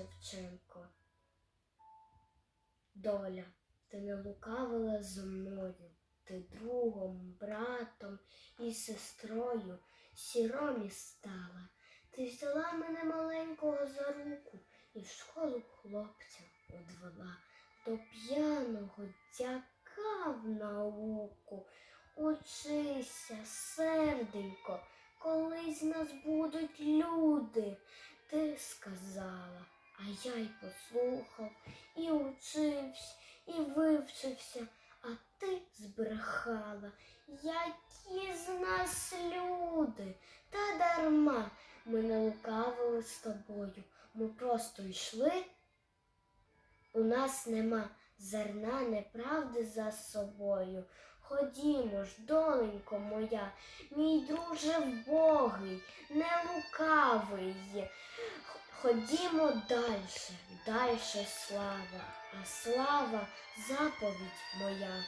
Шевченко. Доля, ти не лукавила зо мною, ти другом, братом і сестрою сіромі стала. Ти взяла мене маленького за руку і в школу хлопця одвела. До п'яного дяка в науку. Учися, серденько, колись нас будуть люди. Ти сказала, а я й послухав, і учився, і вивчився, а ти збрехала. Які з нас люди? Та дарма ми не лукавили з тобою. Ми просто йшли. У нас нема зерна неправди за собою. Ходімо ж, доленько моя, мій друже вбогий, не лукавий. Ходімо дальше, дальше слава, а слава заповідь моя.